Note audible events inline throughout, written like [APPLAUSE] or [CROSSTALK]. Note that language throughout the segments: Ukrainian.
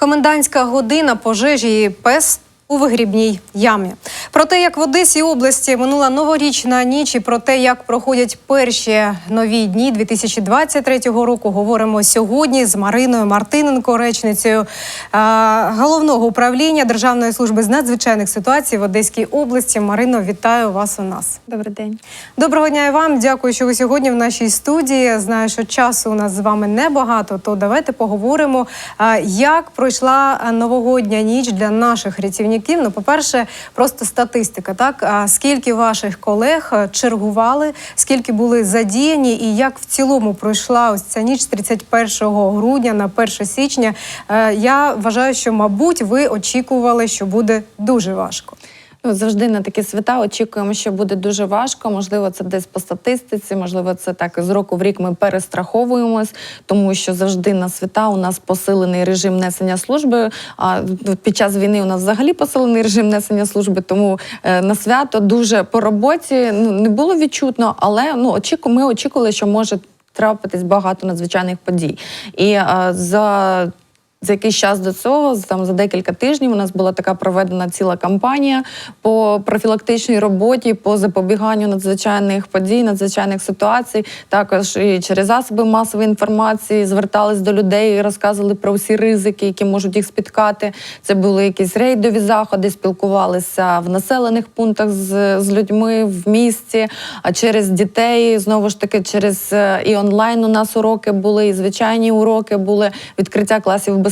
Комендантська година пожежі і пес у вигрібній ямі. Про те, як в Одесі області минула новорічна ніч, і про те, як проходять перші нові дні 2023 року, говоримо сьогодні з Мариною Мартиненко, речницею е, головного управління Державної служби з надзвичайних ситуацій в Одеській області. Марино, вітаю вас у нас. Добрий день. Доброго дня і вам. Дякую, що ви сьогодні в нашій студії. Знаю, що часу у нас з вами небагато. То давайте поговоримо, а, як пройшла новогодня ніч для наших рятівників. Ну, по-перше, просто статистика. Так скільки ваших колег чергували, скільки були задіяні, і як в цілому пройшла ось ця ніч з 31 грудня на 1 січня. Е, Я вважаю, що мабуть ви очікували, що буде дуже важко. Ну, завжди на такі свята очікуємо, що буде дуже важко. Можливо, це десь по статистиці, можливо, це так з року в рік ми перестраховуємось, тому що завжди на свята у нас посилений режим несення служби. А під час війни у нас взагалі посилений режим несення служби. Тому е, на свято дуже по роботі ну не було відчутно, але ну очіку, ми очікували, що може трапитись багато надзвичайних подій. І е, за за якийсь час до цього, там за декілька тижнів, у нас була така проведена ціла кампанія по профілактичній роботі, по запобіганню надзвичайних подій, надзвичайних ситуацій. Також і через засоби масової інформації звертались до людей, і розказували про всі ризики, які можуть їх спіткати. Це були якісь рейдові заходи, спілкувалися в населених пунктах з, з людьми в місті, а через дітей знову ж таки через е, і онлайн у нас уроки були, і звичайні уроки були відкриття класів безпеки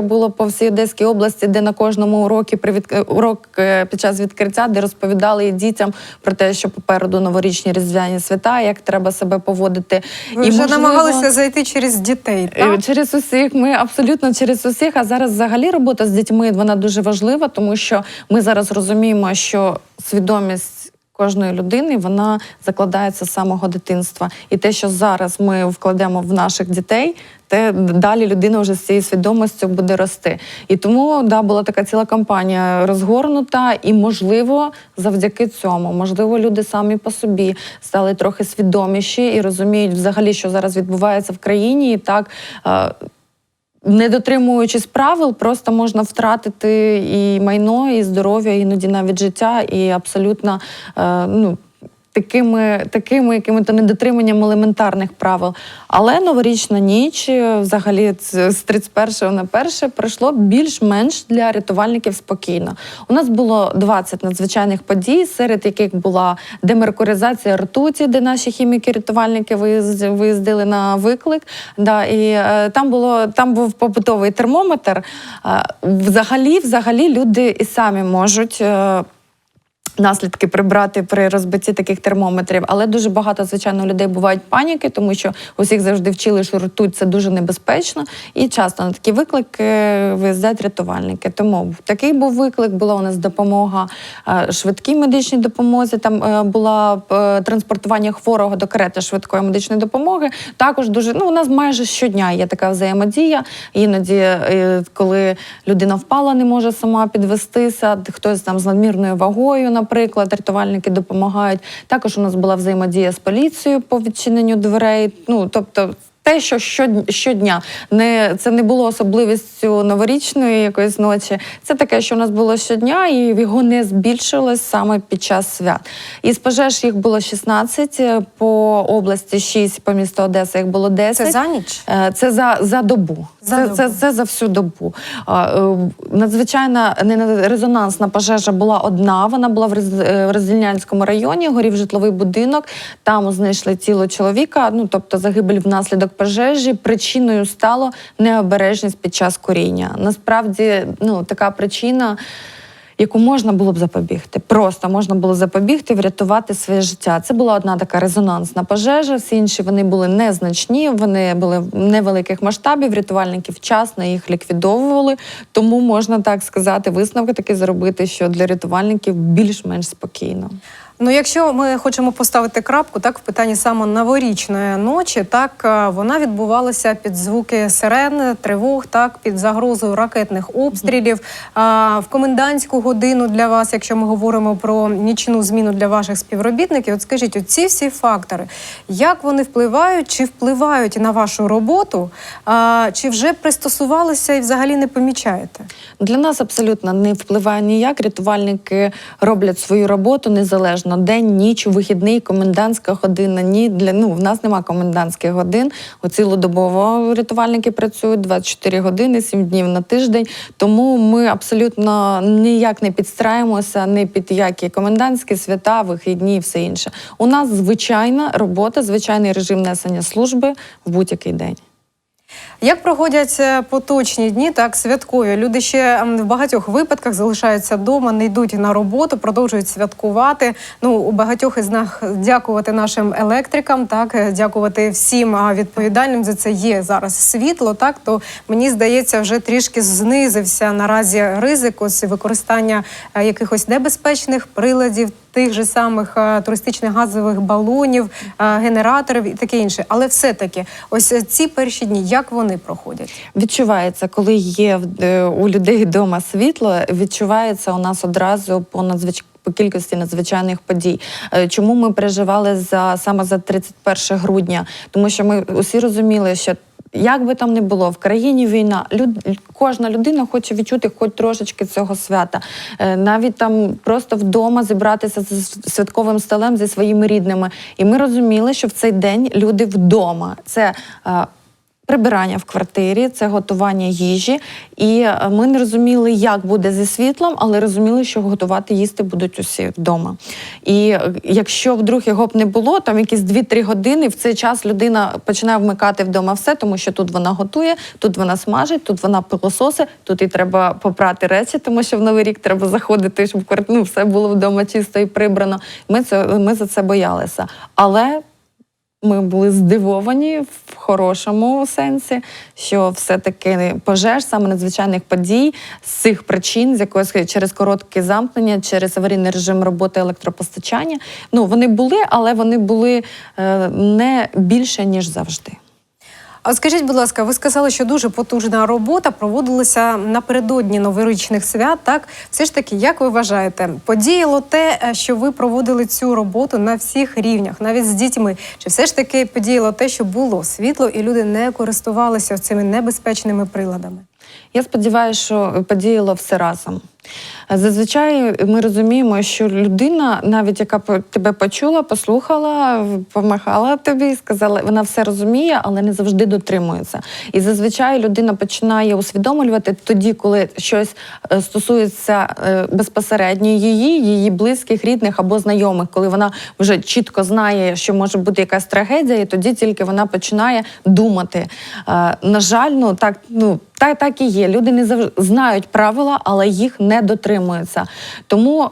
було по всій Одеській області, де на кожному урокі при від... урок е, під час відкриття, де розповідали і дітям про те, що попереду новорічні різдвяні свята, як треба себе поводити. Ви і вже можливо, намагалися зайти через дітей. Е, Так? Через усіх, ми абсолютно через усіх. А зараз взагалі робота з дітьми вона дуже важлива, тому що ми зараз розуміємо, що свідомість. Кожної людини вона закладається з самого дитинства, і те, що зараз ми вкладемо в наших дітей, те далі людина вже з цією свідомістю буде рости. І тому да була така ціла кампанія розгорнута, і можливо, завдяки цьому, можливо, люди самі по собі стали трохи свідоміші і розуміють взагалі, що зараз відбувається в країні, і так. Не дотримуючись правил, просто можна втратити і майно, і здоров'я, іноді навіть життя, і абсолютно е, ну. Такими, такими якими-то недотриманням елементарних правил. Але новорічна ніч, е, взагалі, з 31 на 1 пройшло більш-менш для рятувальників спокійно. У нас було 20 надзвичайних подій, серед яких була демеркуризація ртуті, де наші хіміки-рятувальники виїзд- виїздили на виклик. Да, і е, там було там був побутовий термометр. Е, взагалі, взагалі, люди і самі можуть. Наслідки прибрати при розбитті таких термометрів, але дуже багато звичайно людей бувають паніки, тому що усіх завжди вчили, що ртуть це дуже небезпечно, і часто на такі виклики виїздять рятувальники. Тому такий був виклик. Була у нас допомога е, швидкій медичній допомозі. Там е, була е, транспортування хворого до карети швидкої медичної допомоги. Також дуже ну у нас майже щодня є така взаємодія. Іноді, коли людина впала, не може сама підвестися, хтось там з надмірною вагою, наприклад, рятувальники допомагають. Також у нас була взаємодія з поліцією по відчиненню дверей. Ну тобто. Те, що щодня не це не було особливістю новорічної якоїсь ночі. Це таке, що у нас було щодня, і його не збільшилось саме під час свят. Із пожеж їх було 16, е, по області 6, по місту Одеса їх було 10. Це за ніч? Е, Це за, за добу. За це, добу. Це, це за всю добу. Е, Надзвичайна не резонансна пожежа була одна. Вона була е, в Роздільнянському районі. Горів житловий будинок. Там знайшли тіло чоловіка. Ну тобто загибель внаслідок пожежі. Причиною стало необережність під час куріння. Насправді, ну така причина. Яку можна було б запобігти, просто можна було запобігти, врятувати своє життя. Це була одна така резонансна пожежа. Всі інші вони були незначні, вони були невеликих масштабів. Рятувальники вчасно їх ліквідовували. Тому можна так сказати, висновки таки зробити, що для рятувальників більш-менш спокійно. Ну, якщо ми хочемо поставити крапку, так в питанні саме новорічної ночі, так е, вона відбувалася під звуки сирен, тривог, так під загрозою ракетних обстрілів. А в комендантську годину для вас, якщо ми говоримо про нічну зміну для ваших співробітників, от скажіть, оці всі фактори, як вони впливають, чи впливають на вашу роботу, а, чи вже пристосувалися і взагалі не помічаєте? Для нас абсолютно не впливає ніяк. Рятувальники роблять свою роботу незалежно день, ніч, вихідний, комендантська година. Ні, для ну в нас нема комендантських годин. У цілодобово рятувальники працюють 24 години, 7 днів на тиждень. Тому ми абсолютно ніяк не підстраємося не під які комендантські свята, вихідні і все інше. У нас звичайна робота, звичайний режим несення служби в будь-який день. Як проходять е, поточні дні, так святкові? Люди ще в багатьох випадках залишаються вдома, не йдуть на роботу, продовжують святкувати. Ну у багатьох із нас дякувати нашим електрикам, так е, дякувати всім відповідальним за це є зараз світло. Так то мені здається, вже трішки знизився наразі ризик ось використання е, якихось небезпечних приладів. Тих же самих е, туристичних газових балонів, е, генераторів і таке інше, але все-таки, ось ці перші дні, як вони проходять? Відчувається, коли є е, у людей вдома світло, відчувається у нас одразу по надзвич... по кількості надзвичайних подій. Чому ми переживали за саме за 31 грудня? Тому що ми усі розуміли, що. Як би там не було, в країні війна, люд, кожна людина хоче відчути хоч трошечки цього свята. Е, навіть там просто вдома зібратися з святковим столем зі своїми рідними. І ми розуміли, що в цей день люди вдома. Це е, Прибирання в квартирі, це готування їжі, і е, ми не розуміли, як буде зі світлом, але розуміли, що готувати їсти будуть усі вдома. І е, якщо вдруг його б не було, там якісь 2-3 години в цей час людина починає вмикати вдома все, тому що тут вона готує, тут вона смажить, тут вона пилососить, тут і треба попрати речі, тому що в новий рік треба заходити, щоб ну, все було вдома чисто і прибрано. Ми це ми за це боялися. Але ми були здивовані в хорошому сенсі, що все-таки пожеж, саме надзвичайних подій з цих причин, з якоїсь через коротке замкнення, через аварійний режим роботи електропостачання. Ну вони були, але вони були е, не більше ніж завжди. Скажіть, будь ласка, ви сказали, що дуже потужна робота проводилася напередодні новорічних свят. Так, все ж таки, як ви вважаєте, подіяло те, е, що ви проводили цю роботу на всіх рівнях, навіть з дітьми? Чи все ж таки подіяло те, що було світло, і люди не користувалися цими небезпечними приладами? Я сподіваюся, що подіяло все разом. Зазвичай ми розуміємо, що людина, навіть яка тебе почула, послухала, помахала тобі, сказала, вона все розуміє, але не завжди дотримується. І зазвичай людина починає усвідомлювати тоді, коли щось е, стосується е, безпосередньо її, її близьких, рідних або знайомих, коли вона вже чітко знає, що може бути якась трагедія, і тоді тільки вона починає думати. Е, На жаль, ну так ну. Так, так і є. Люди не завжди знають правила, але їх не дотримуються. Тому, е,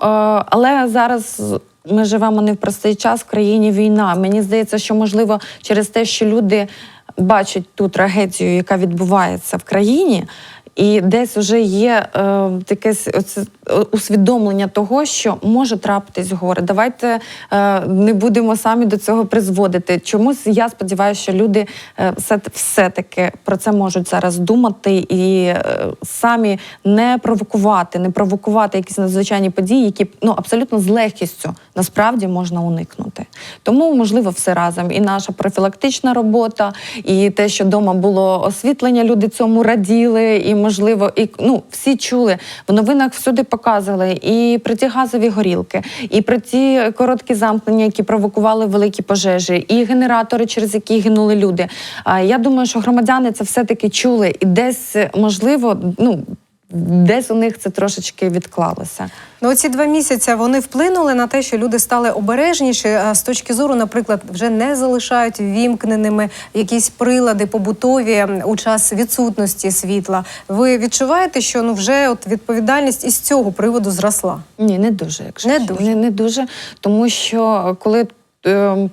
але зараз ми живемо не в простий час в країні війна. Мені здається, що можливо через те, що люди бачать ту трагедію, яка відбувається в країні. І десь вже є е, таке оце, усвідомлення того, що може трапитись горе. Давайте е, не будемо самі до цього призводити. Чомусь я сподіваюся, що люди е, все, все-таки про це можуть зараз думати і е, самі не провокувати, не провокувати якісь надзвичайні події, які ну абсолютно з легкістю насправді можна уникнути. Тому можливо все разом. І наша профілактична робота, і те, що вдома було освітлення, люди цьому раділи, і можливо, і ну всі чули в новинах всюди показували і про ті газові горілки, і про ті короткі замкнення, які провокували великі пожежі, і генератори, через які гинули люди. Я думаю, що громадяни це все таки чули, і десь можливо, ну. Десь у них це трошечки відклалося. Ну, оці два місяці вони вплинули на те, що люди стали обережніші а з точки зору, наприклад, вже не залишають вімкненими якісь прилади побутові у час відсутності світла. Ви відчуваєте, що ну вже от відповідальність із цього приводу зросла? Ні, не дуже, якщо Не дуже. Не, не дуже. Тому що коли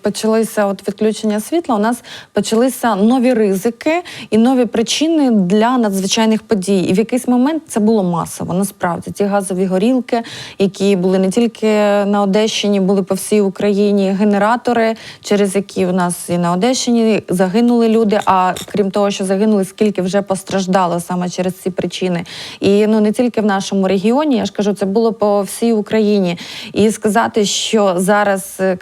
почалися от відключення світла, у нас почалися нові ризики і нові причини для надзвичайних подій. І в якийсь момент це було масово. Насправді ті газові горілки, які були не тільки на Одещині, були по всій Україні генератори, через які у нас і на Одещині загинули люди. А крім того, що загинули, скільки вже постраждало саме через ці причини. І ну не тільки в нашому регіоні, я ж кажу, це було по всій Україні. І сказати, що зараз е,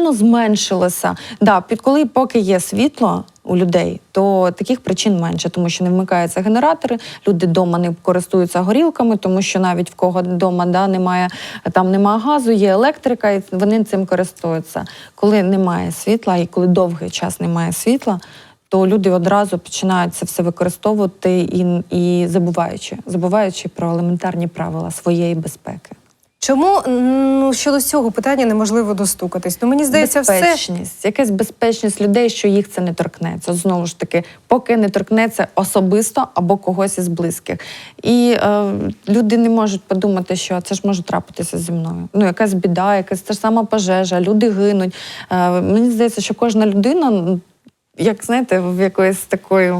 кардинально зменшилося. Да, під коли поки є світло. У людей то таких причин менше, тому що не вмикаються генератори, люди вдома не користуються горілками, тому що навіть в кого вдома да, немає там немає газу, є електрика, і вони цим користуються. Коли немає світла, і коли довгий час немає світла, то люди одразу починають це все використовувати і, і забуваючи, забуваючи про елементарні правила своєї безпеки. Чому ну, щодо цього питання неможливо достукатись? Ну мені здається, все безпечність, якась безпечність людей, що їх це не торкнеться. Знову ж таки, поки не торкнеться особисто або когось із близьких. І е, люди не можуть подумати, що це ж може трапитися зі мною. Ну, якась біда, якась та ж сама пожежа, люди гинуть. Е, мені здається, що кожна людина. Як знаєте, в якоїсь такої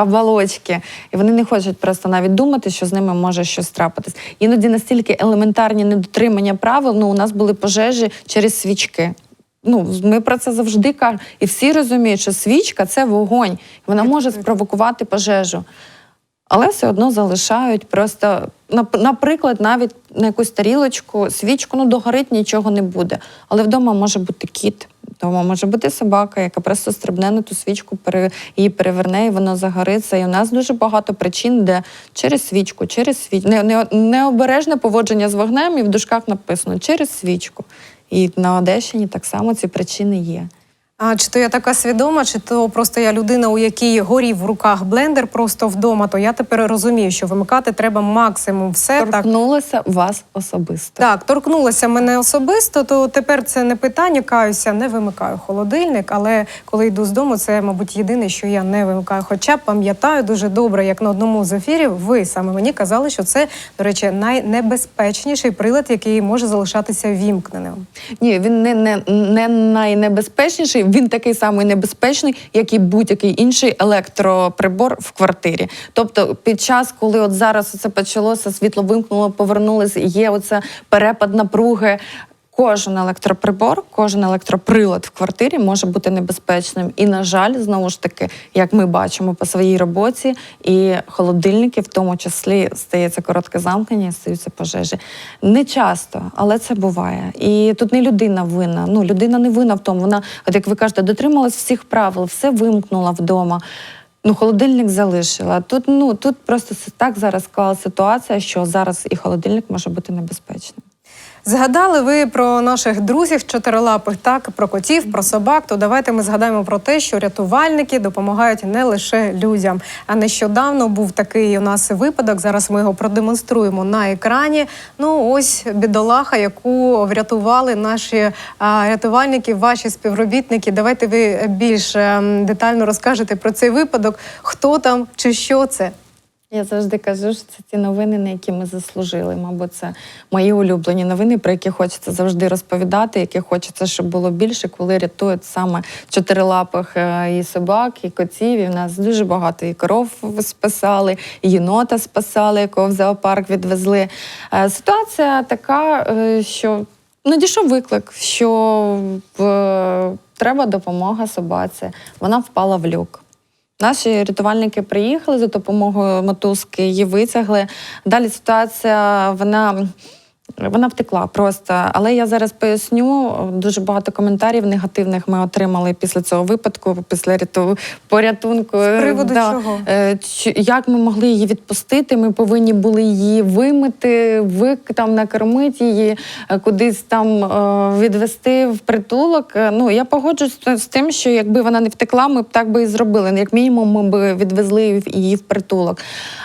оболочки, і вони не хочуть просто навіть думати, що з ними може щось трапитись. Іноді настільки елементарні недотримання правил. Ну, у нас були пожежі через свічки. Ну, ми про це завжди кажемо. І всі розуміють, що свічка це вогонь, вона може спровокувати пожежу. Але все одно залишають просто, нап- наприклад, навіть на якусь тарілочку, свічку, ну догорить нічого не буде. Але вдома може бути кіт, вдома може бути собака, яка просто стрибне на ту свічку, її переверне, і вона загориться. І у нас дуже багато причин, де через свічку, через свічку, не, не, необережне поводження з вогнем, і в дужках написано через свічку. І на Одещині так само ці причини є. А чи то я така свідома, чи то просто я людина, у якій горів в руках блендер просто вдома, то я тепер розумію, що вимикати треба максимум все так. Торкнулося вас особисто. Так, торкнулося мене особисто, то тепер це не питання. Каюся, не вимикаю холодильник, але коли йду з дому, це, мабуть, єдине, що я не вимикаю. Хоча пам'ятаю дуже добре, як на одному з ефірів ви саме мені казали, що це, до речі, найнебезпечніший прилад, який може залишатися вімкненим. Ні, він не, не, не найнебезпечніший, він такий самий небезпечний, як і будь-який інший електроприбор в квартирі. Тобто, під час, коли от зараз це почалося, світло вимкнуло, повернулося, є оце перепад напруги. Кожен електроприбор, кожен електроприлад в квартирі може бути небезпечним. І, на жаль, знову ж таки, як ми бачимо по своїй роботі, і холодильники, в тому числі, стається коротке замкнення, стаються пожежі. Не часто, але це буває. І тут не людина винна. Ну, людина не винна в тому. Вона, от як ви кажете, дотрималась всіх правил, все вимкнула вдома. Ну, холодильник залишила. Тут ну тут просто так зараз склалася ситуація, що зараз і холодильник може бути небезпечним. Згадали ви про наших друзів чотирилапих, так про котів, про собак. То давайте ми згадаємо про те, що рятувальники допомагають не лише людям. А нещодавно був такий у нас випадок. Зараз ми його продемонструємо на екрані. Ну ось бідолаха, яку врятували наші а, рятувальники, ваші співробітники. Давайте ви більш ем, детально розкажете про цей випадок, хто там чи що це. Я завжди кажу, що це ті новини, на які ми заслужили. Мабуть, це мої улюблені новини, про які хочеться завжди розповідати, які хочеться, щоб було більше, коли рятують саме чотирилапих е, і собак, і котів. І в нас дуже багато і коров спасали, і єнота спасали, якого в зоопарк відвезли. Е, Ситуація така, е, що надійшов виклик, що треба допомога собаці. Вона впала в люк. Наші рятувальники приїхали за допомогою мотузки, її витягли. Далі ситуація вона. Вона втекла просто, але я зараз поясню. Дуже багато коментарів негативних ми отримали після цього випадку, після ряту... порятунку. З приводу чого? Е, Як ми могли її відпустити? Ми повинні були її вимити, вик там накормити її, е, кудись там е, відвести в притулок. Ну я погоджуюсь з- тим, що якби вона не втекла, ми б так би і зробили. Як мінімум, ми б відвезли її в притулок.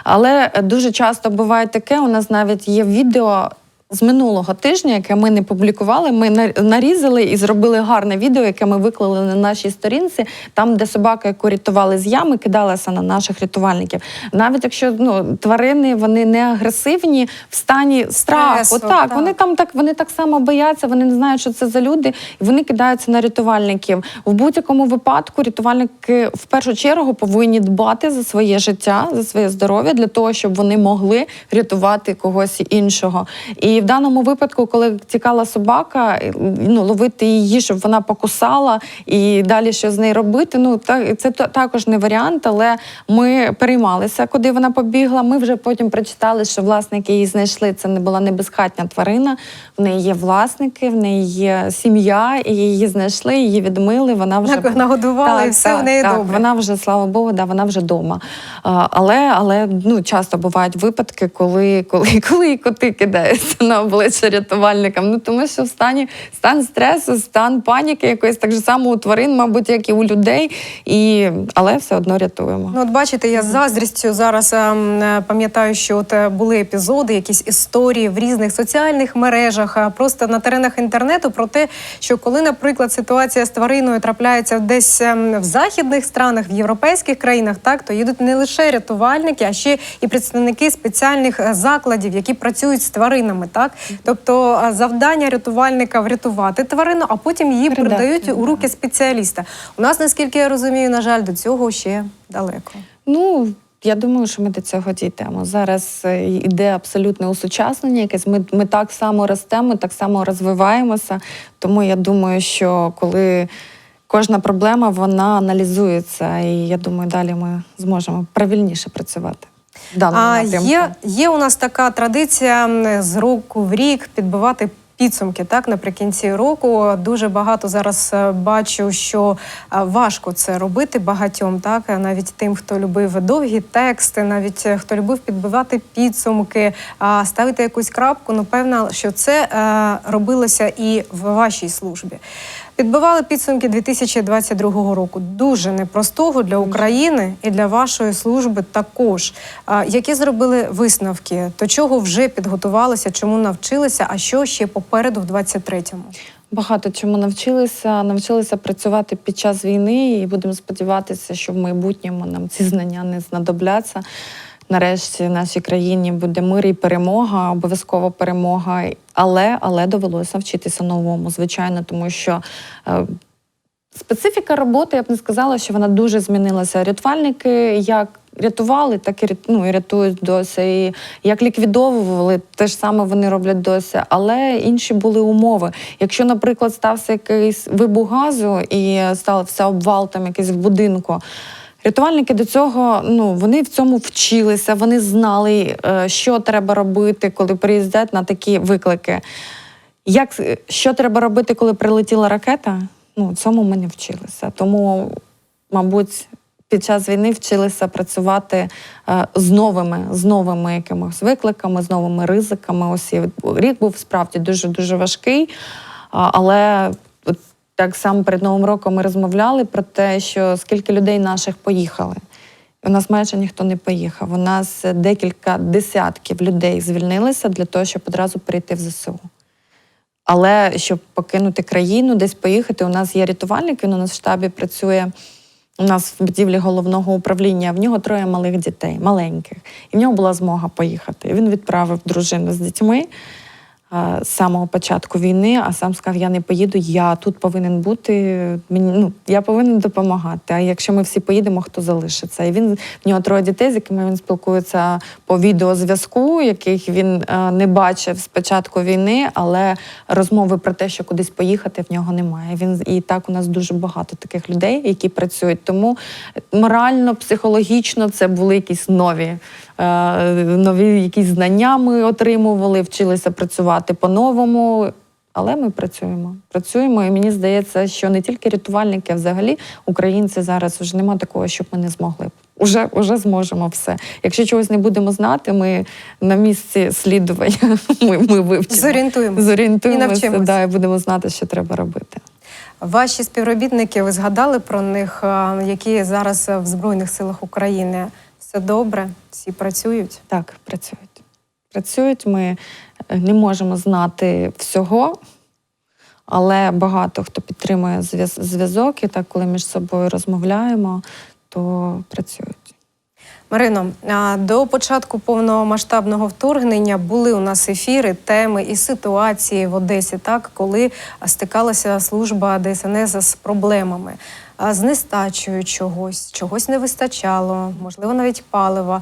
Але дуже часто буває таке. У нас навіть є відео. З минулого тижня, яке ми не публікували, ми нарізали і зробили гарне відео, яке ми виклали на нашій сторінці, там, де собака, яку рятували з ями, кидалася на наших рятувальників. Навіть якщо ну, тварини вони не агресивні в стані страху, Стресу, так, так. вони там так вони так само бояться, вони не знають, що це за люди, і вони кидаються на рятувальників. В будь-якому випадку рятувальники в першу чергу повинні дбати за своє життя, за своє здоров'я для того, щоб вони могли рятувати когось іншого. І в даному випадку, коли тікала собака, ну ловити її, щоб вона покусала і далі що з нею робити. Ну так це також не варіант, але ми переймалися, куди вона побігла. Ми вже потім прочитали, що власники її знайшли. Це не була небезхатня тварина. В неї є власники, в неї є сім'я, і її знайшли, її відмили. Вона вже Так, нагодували, і все в неї так, добре. Вона вже, слава Богу, да, вона вже вдома. Але але ну, часто бувають випадки, коли, коли, коли коти кидаються на обличчя рятувальникам. Ну тому що в стані стан стресу, стан паніки якоїсь так же само у тварин, мабуть, як і у людей. І, але все одно рятуємо. Ну, от бачите, я з заздрістю зараз ем, е, пам'ятаю, що от е, були епізоди, якісь історії в різних соціальних мережах, а просто на теренах інтернету про те, що коли, наприклад, ситуація з твариною трапляється десь ем, в західних странах, в європейських країнах, так то їдуть не лише рятувальники, а ще і представники спеціальних е, закладів, які працюють з тваринами. Так, тобто е, завдання рятувальника врятувати тварину, а потім її Передати, передають у руки спеціаліста. У нас, наскільки я розумію, на жаль, до цього ще далеко. Ну. Я думаю, що ми до цього дійдемо. Зараз е, йде абсолютне усучаснення. Якесь ми, ми так само ростемо, так само розвиваємося. Тому я думаю, що коли кожна проблема вона аналізується, і я думаю, далі ми зможемо правильніше працювати. А є, є у нас така традиція з року в рік підбивати. Підсумки так наприкінці року дуже багато зараз е, бачу, що е, важко це робити багатьом, так е, навіть тим, хто любив довгі тексти, навіть хто любив підбивати підсумки, ставити якусь крапку. Ну певно, що це робилося і в вашій службі. Підбивали підсумки 2022 року. Дуже непростого для України і для вашої служби також. Які зробили висновки? До чого вже підготувалися, чому навчилися, а що ще попереду в 23-му? Багато чому навчилися. Навчилися працювати під час війни, і будемо сподіватися, що в майбутньому нам ці знання не знадобляться. Нарешті в нашій країні буде мир і перемога, обов'язково перемога. Але, але довелося вчитися новому, звичайно, тому що. е, Специфіка роботи, я б не сказала, що вона дуже змінилася. Рятувальники як рятували, так і ну, і рятують досі. І як ліквідовували, те ж саме вони роблять досі. Але інші були умови. Якщо, наприклад, стався якийсь вибух газу і стався обвал там якийсь в будинку. Рятувальники до цього ну вони в цьому вчилися, вони знали, е, що треба робити, коли приїздять на такі виклики. Як що треба робити, коли прилетіла ракета? Ну цьому ми не вчилися. Тому, мабуть, під час війни вчилися працювати е, з новими, з новими якимось викликами, з новими ризиками. Ось рік був справді дуже дуже важкий, але. Так само перед Новим роком ми розмовляли про те, що скільки людей наших поїхали. У нас майже ніхто не поїхав. У нас декілька десятків людей звільнилися для того, щоб одразу перейти в ЗСУ. Але щоб покинути країну, десь поїхати, у нас є рятувальник, він у нас в штабі працює. У нас в будівлі головного управління, в нього троє малих дітей, маленьких. І в нього була змога поїхати. Він відправив дружину з дітьми з самого початку війни, а сам сказав: Я не поїду, я тут повинен бути. Мені ну я повинен допомагати. А якщо ми всі поїдемо, хто залишиться? І він в нього троє дітей, з якими він спілкується по відеозв'язку, яких він е, не бачив з початку війни, але розмови про те, що кудись поїхати, в нього немає. Він і так у нас дуже багато таких людей, які працюють. Тому морально, психологічно це були якісь нові. е, Нові якісь знання ми отримували, вчилися працювати по-новому. Але ми працюємо. Працюємо, і мені здається, що не тільки рятувальники, а взагалі українці зараз вже нема такого, щоб ми не змогли б. Уже, уже зможемо все. Якщо чогось не будемо знати, ми на місці слідування [LAUGHS] ми, ми вивчимо. Зорієнтуємося. І Зорієнтуємося, навчимося. да, і будемо знати, що треба робити. Ваші співробітники, ви згадали про них, які зараз в Збройних силах України. Все добре, всі працюють. Так, працюють. Працюють. Ми не можемо знати всього, але багато хто підтримує зв'яз- зв'язок, і так, коли між собою розмовляємо, то працюють. Марино, до початку повномасштабного вторгнення були у нас ефіри, теми і ситуації в Одесі, так коли стикалася служба ДСНС з проблемами. З нестачею чогось, чогось не вистачало, можливо, навіть палива,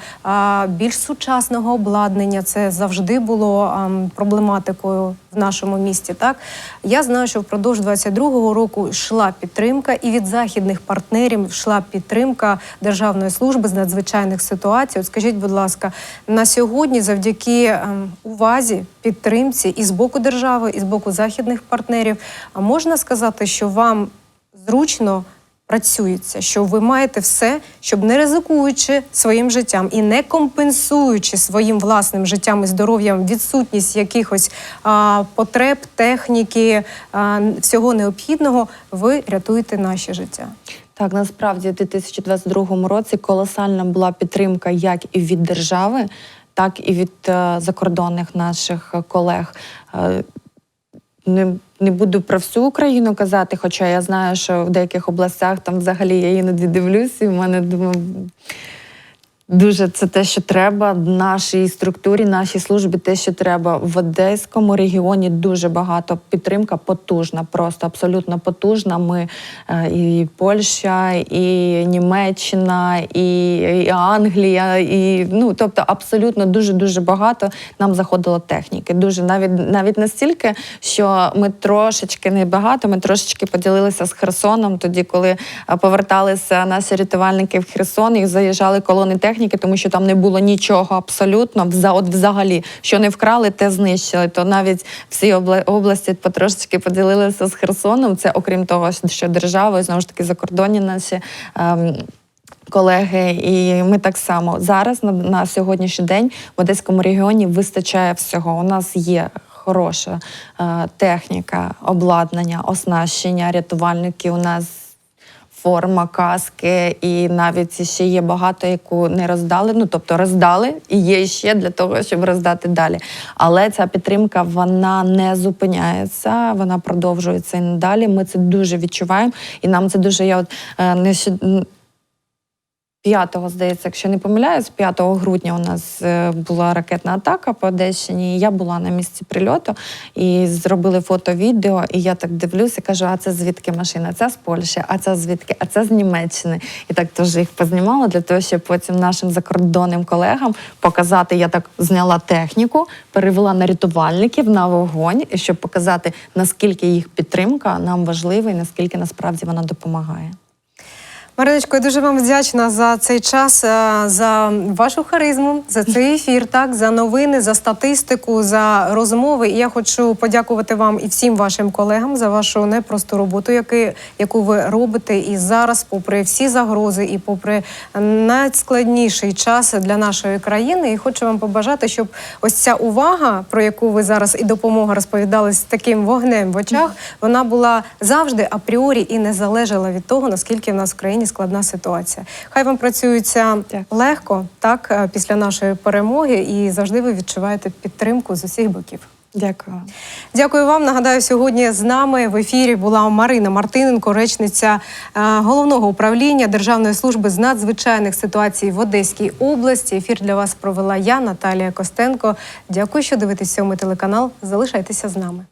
більш сучасного обладнання. Це завжди було проблематикою в нашому місті. Так я знаю, що впродовж 22-го року йшла підтримка, і від західних партнерів йшла підтримка Державної служби з надзвичайних ситуацій. От скажіть, будь ласка, на сьогодні, завдяки ем, увазі, підтримці і з боку держави, і з боку західних партнерів, а можна сказати, що вам зручно працюється, що ви маєте все, щоб не ризикуючи своїм життям і не компенсуючи своїм власним життям і здоров'ям відсутність якихось а, потреб, техніки, а, всього необхідного, ви рятуєте наші життя. Так, насправді у 2022 році колосальна була підтримка як і від держави, так і від е, закордонних наших колег. Не, не буду про всю Україну казати, хоча я знаю, що в деяких областях там взагалі я іноді дивлюся, і в мене думаю. Дуже це те, що треба нашій структурі, нашій службі, те, що треба в Одеському регіоні. Дуже багато підтримка потужна, просто абсолютно потужна. Ми е, і Польща, і Німеччина, і, і Англія, і ну тобто абсолютно дуже дуже багато нам заходило техніки. Дуже навіть навіть настільки, що ми трошечки не багато, ми трошечки поділилися з Херсоном, тоді коли е, поверталися наші рятувальники в Херсон, і заїжджали колони техніки, тому що там не було нічого абсолютно. От взагалі, що не вкрали, те знищили. То навіть всі області потрошечки поділилися з Херсоном. Це окрім того, що держава знову ж таки закордонні наші. ем, Колеги, і ми так само зараз на, на сьогоднішній день в Одеському регіоні вистачає всього. У нас є хороша е, техніка, обладнання, оснащення, рятувальники. У нас форма каски, і навіть ще є багато, яку не роздали. Ну тобто роздали і є ще для того, щоб роздати далі. Але ця підтримка вона не зупиняється, вона продовжується і надалі. Ми це дуже відчуваємо, і нам це дуже я от е, не 5-го, здається, якщо не помиляюсь, 5 грудня у нас е, була ракетна атака по Одещині. Я була на місці прильоту і зробили фото, відео. І я так дивлюся, кажу: а це звідки машина? Це з Польщі, а це звідки, а це з Німеччини. І так теж їх познімала для того, щоб потім нашим закордонним колегам показати. Я так зняла техніку, перевела на рятувальників на вогонь, щоб показати наскільки їх підтримка нам важлива і наскільки насправді вона допомагає. Мариночко, я дуже вам вдячна за цей час, е, за вашу харизму, за цей ефір, так за новини, за статистику, за розмови. І я хочу подякувати вам і всім вашим колегам за вашу непросту роботу, яку ви робите. І зараз, попри всі загрози, і попри найскладніший час для нашої країни, і хочу вам побажати, щоб ось ця увага, про яку ви зараз і допомога розповідали з таким вогнем в очах, вона була завжди апріорі і не залежала від того, наскільки в нас в країні складна ситуація. Хай вам працюється Дякую. легко, так е, після нашої перемоги, і завжди ви відчуваєте підтримку з усіх боків. Дякую. Дякую вам. Нагадаю, сьогодні з нами в ефірі була Марина Мартиненко, речниця е, головного управління Державної служби з надзвичайних ситуацій в Одеській області. Ефір для вас провела я, Наталія Костенко. Дякую, що дивитесь сьомий телеканал. Залишайтеся з нами.